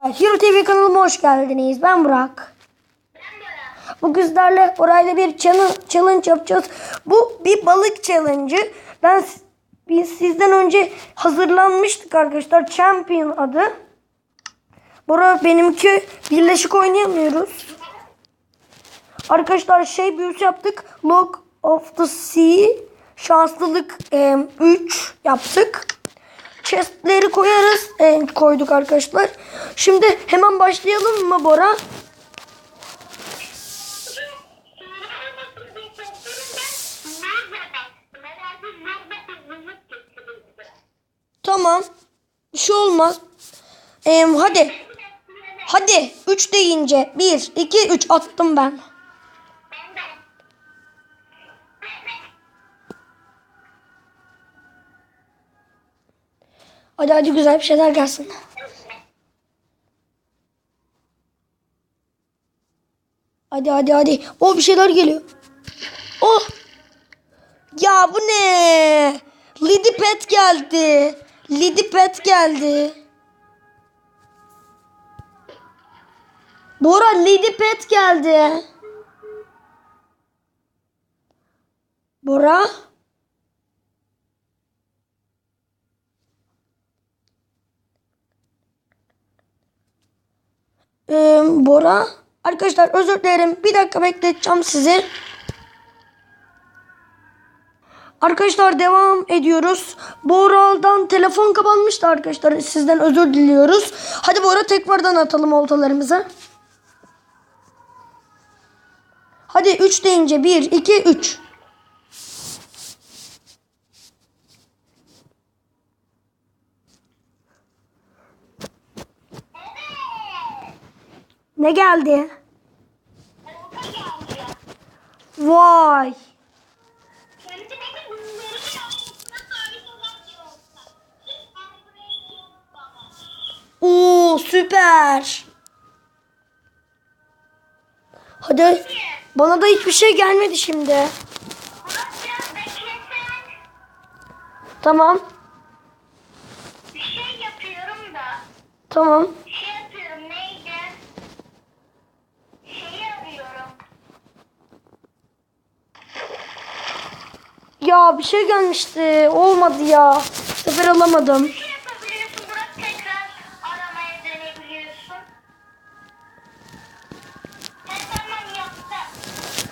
Hero TV kanalıma hoş geldiniz. Ben Burak. Bugün sizlerle orayla bir challenge, yapacağız. Bu bir balık challenge'ı. Ben biz sizden önce hazırlanmıştık arkadaşlar. Champion adı. Bora benimki birleşik oynayamıyoruz. Arkadaşlar şey büyüsü yaptık. Log of the Sea şanslılık 3 yaptık. Chestleri koyarız. E, koyduk arkadaşlar. Şimdi hemen başlayalım mı Bora? Tamam. Bir şey olmaz. E, hadi. Hadi. 3 deyince. 1, 2, 3 attım ben. Hadi hadi güzel bir şeyler gelsin. Hadi hadi hadi. O bir şeyler geliyor. Oh. Ya bu ne? Lady Pet geldi. Lady Pet geldi. Bora Lady Pet geldi. Bora. Ee, Bora. Arkadaşlar özür dilerim. Bir dakika bekleteceğim sizi. Arkadaşlar devam ediyoruz. Bora'dan telefon kapanmıştı arkadaşlar. Sizden özür diliyoruz. Hadi Bora tekrardan atalım oltalarımızı. Hadi 3 deyince 1, 2, 3. Ne geldi? Vay. Oo süper. Hadi. Bana da hiçbir şey gelmedi şimdi. Tamam. Bir şey yapıyorum da. Tamam. Bir şey yapıyorum neydi? Şeyi arıyorum. Ya bir şey gelmişti. Olmadı ya. Bu sefer alamadım. Şey.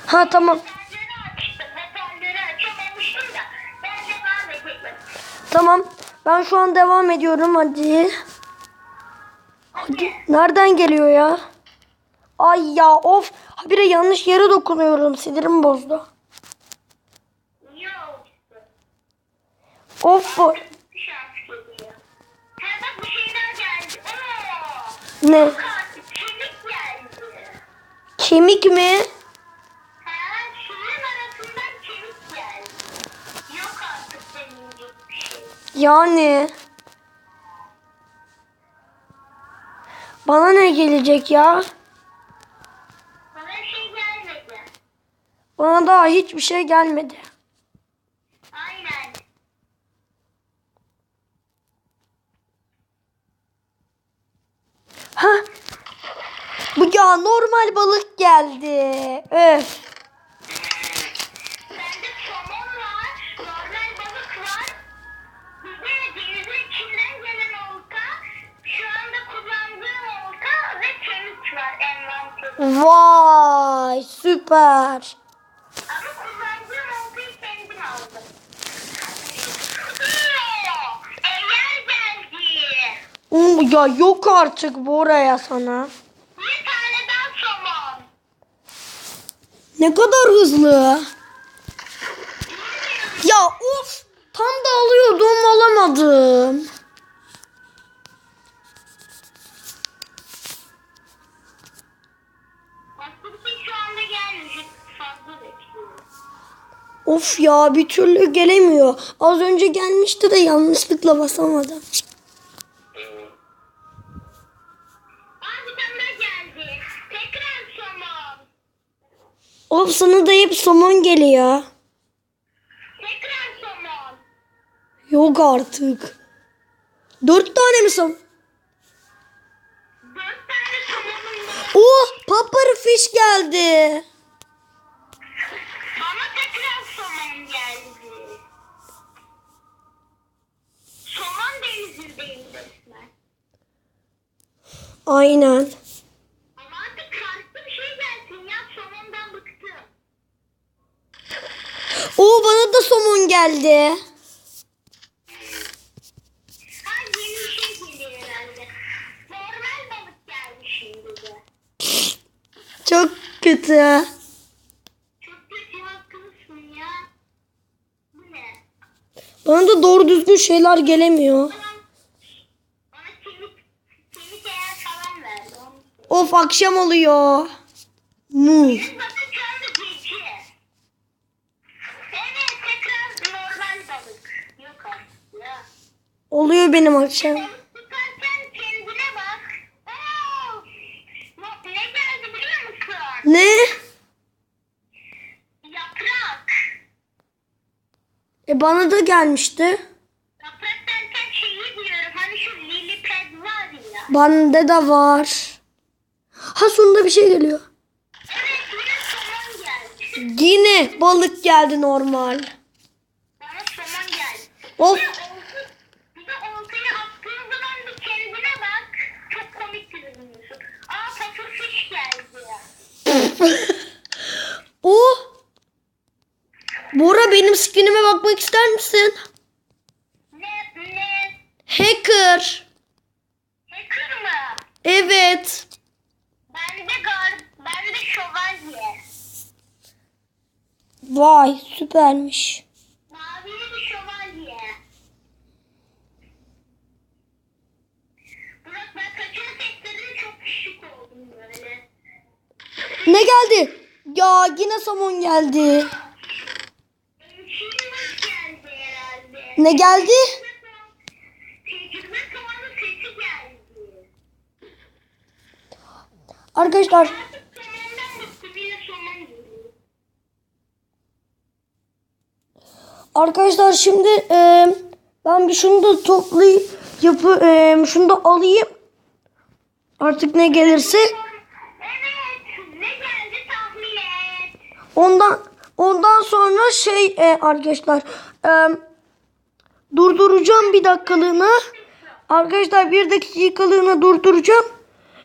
Ha tamam. Tamam. Ben şu an devam ediyorum hadi. Hadi. Nereden geliyor ya? Ay ya of. Habire yanlış yere dokunuyorum. Sinirim bozdu. Yok. Of bu. Bir şans geliyor. Ha bak bir şeyler geldi. Oo. Ne? Yok artık kemik geldi. Kemik mi? Ha suyun arasından kemik geldi. Yok artık denilecek bir şey. Yani. Bana ne gelecek ya? Bana şey gelmedi. Bana daha hiçbir şey gelmedi. Aynen. Ha? Bu ya normal balık geldi. Öf. Bende somon var, normal balık var. Bir de denizin içinden gelen olta. Şu anda kullandığım olta ve kemik var envanterimde. Vay süper. Ama kullandığım oltayı kendim aldım. Geldi. Oo, ya yok artık bu oraya sana. Bir tane daha somon. Ne kadar hızlı. Ya of. Tam da alıyordum alamadım. Of ya bir türlü gelemiyor. Az önce gelmişti de yanlışlıkla basamadım. Sana da hep somon geliyor. Tekrar somon. Yok artık. Dört tane mi som? Dört tane somonum var. Oh papır fiş geldi. Bana tekrar somon geldi. Somon denizindeyim resmen. Aynen. Ama artık farklı bir şey gelsin ya. Somondan bıktım. Oo bana da somon geldi. Çok kötü. Çok kötü haklısın ya. Bu ne? Bana da doğru düzgün şeyler gelemiyor. Of akşam oluyor. Mu. Benim bakın şu anda gece. Evet tekrar normal balık. Yok artık ya. Oluyor benim akşam. Ne? Yaprak. E bana da gelmişti. Yaprak derken şeyi diyorum. Hani şu lily pad var ya. Bende de var. Ha sonunda bir şey geliyor. Evet yine geldi. Yine balık geldi normal. Bana somon geldi. Of. Bir de olta- Bir de oltayı attığın zaman bir kendine bak. Çok komik görünüyorsun. Aa pufferfish geldi. O. Bora benim skinime bakmak ister misin? Ne ne? Hacker. Hacker mı? Evet. Bende gar, bende şövalye. Vay süpermiş. Mavili bir şövalye. Burak ben kaçını tekledim çok şık oldum böyle. Ne geldi? Ya yine somon geldi. Ne geldi? Arkadaşlar. Arkadaşlar şimdi e, ben bir şunu da toplayıp yapı e, şunu da alayım. Artık ne gelirse ondan ondan sonra şey e, arkadaşlar e, durduracağım bir dakikalığına. Arkadaşlar bir dakikalığına durduracağım.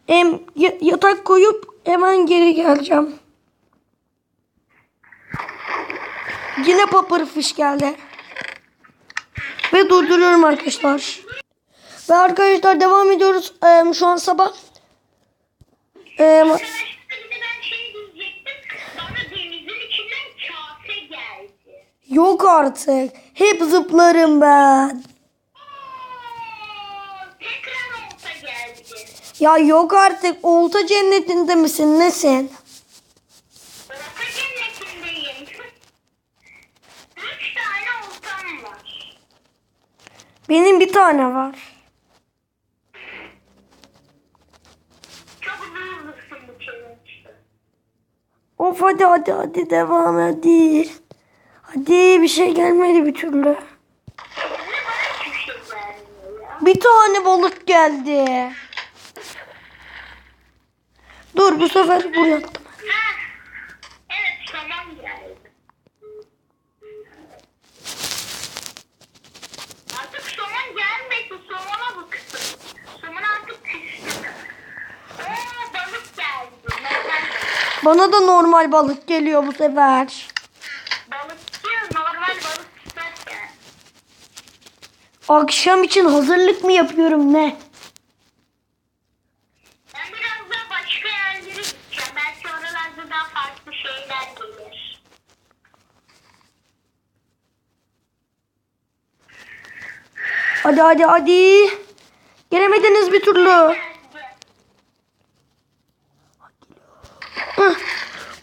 E, ya- yatak koyup hemen geri geleceğim. Yine papır fiş geldi. Ve durduruyorum arkadaşlar. Ve arkadaşlar devam ediyoruz. Ee, şu an sabah. Ee, yok artık. Hep zıplarım ben. Ya yok artık. Olta cennetinde misin? Nesin? Olta cennetindeyim. Üç tane oltam var. Benim bir tane var. Çok hızlısın bu challenge'da. Of hadi hadi hadi devam hadi. Hadi bir şey gelmedi bir türlü. Bir tane balık geldi. Dur bu sefer buraya attım. Evet geldi. Artık somon gelmedi. Somona bıktım. Somon artık küstü. Oo balık geldi. Bana da normal balık geliyor bu sefer. Balıkçı normal balık tutarken. Akşam için hazırlık mı yapıyorum ne? Ben biraz daha başka yerlere gideceğim. Belki oralarda daha farklı şeyler gelir. Hadi hadi hadi. Gelemediniz bir türlü.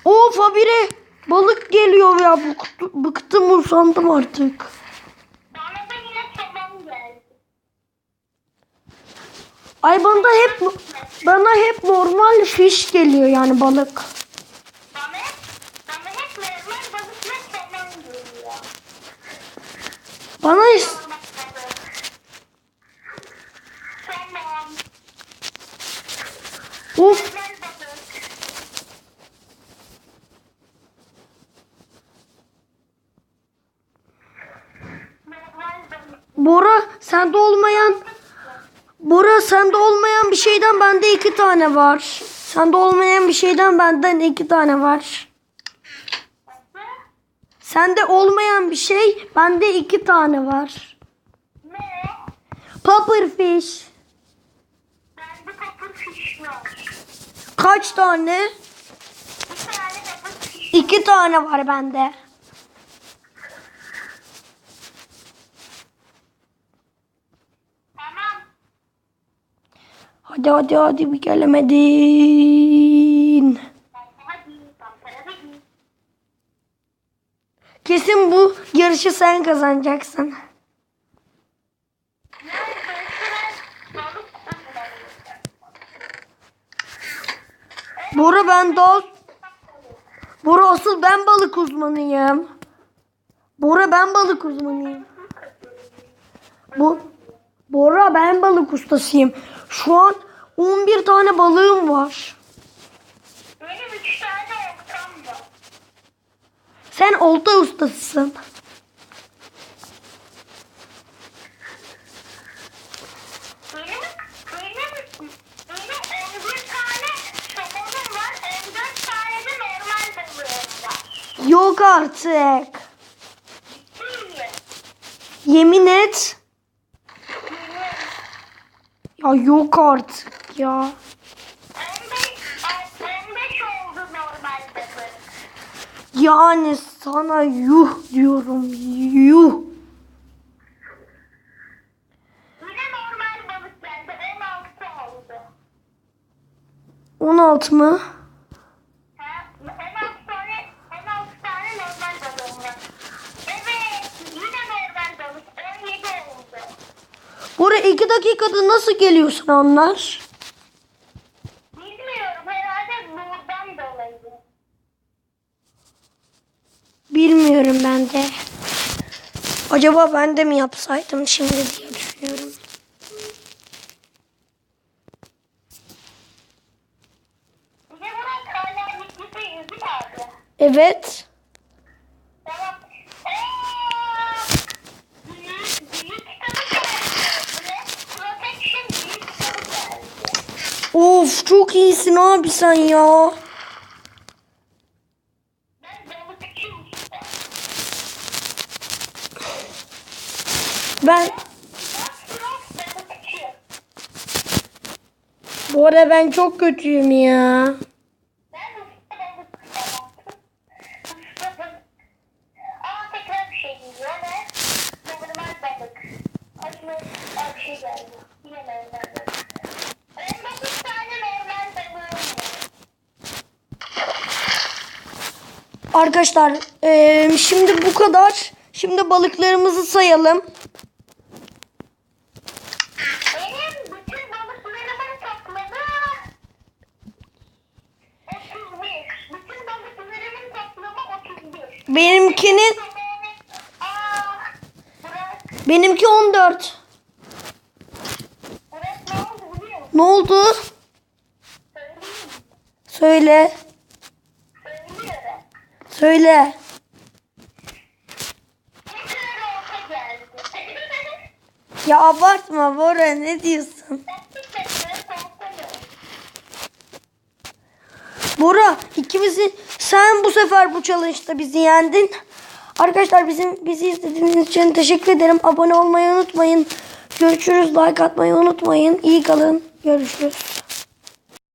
Of habire balık geliyor ya. Bıktım, bıktım usandım artık. Bana da yine somon geldi. Ay bana hep bana hep normal fiş geliyor yani balık. Bana bana hep normal balık ve somon geliyor. Bana Normal balık. Somon. Uf Normal balık. Normal balık. Bora sende olmayan Bora sende olmayan bende iki tane var. Sende olmayan bir şeyden benden iki tane var. Sende olmayan bir şey bende iki tane var. Ne? Pufferfish. Bende fiş var. Kaç tane? Bir tane fiş. İki tane var bende. Tamam. Hadi hadi hadi bir gelemedin. Kesin bu yarışı sen kazanacaksın. Bora ben daha... Bora asıl ben balık uzmanıyım. Bora ben balık uzmanıyım. Bu Bora ben balık ustasıyım. Şu an 11 tane balığım var. Benim üç tane ortam var. Sen olta ustasısın. Benim, benim, benim 11 tane somonum var, 14 tane de normal balığım var. Yok artık. Yemin et. Ya yok artık ya. 15, 15 oldu normal balık. Yani sana yuh diyorum yuh. Yine normal balık geldi, 16 oldu. 16 mı? Ha, 16 tane, 16 tane normal balığım var. Evet, yine normal balık, 17 oldu. Buraya 2 dakikada nasıl geliyorsun onlar? Bilmiyorum, herhalde buradan dolayı. Bilmiyorum ben de. Acaba ben de mi yapsaydım şimdi diye düşünüyorum. Evet. Tamam. Aa, büyük, büyük kitabı geldi. Protection büyük kitabı geldi. Of iyisin abi sen ya. Ben bu arada ben çok kötüyüm ya. Ben usta balık tamam. Usta balık. Aa tekrar bir şey geliyor ne? Normal balık. Acılı Aa, bir şey geldi. Yine normal balık. 19 tane normal balığım var. Arkadaşlar eee, şimdi bu kadar. Şimdi balıklarımızı sayalım. Benim bütün balıklarımın toplamı 31. Bütün balıklarımın toplamı 31. Benimkinin Aa, benimki 14. Burak ne oldu biliyor musun? Ne oldu? Söyleyeyim mi? Söyle. Söyle. Ya abartma Bora ne diyorsun? Bora ikimizi sen bu sefer bu challenge'da bizi yendin. Arkadaşlar bizim bizi izlediğiniz için teşekkür ederim. Abone olmayı unutmayın. Görüşürüz. Like atmayı unutmayın. İyi kalın. Görüşürüz.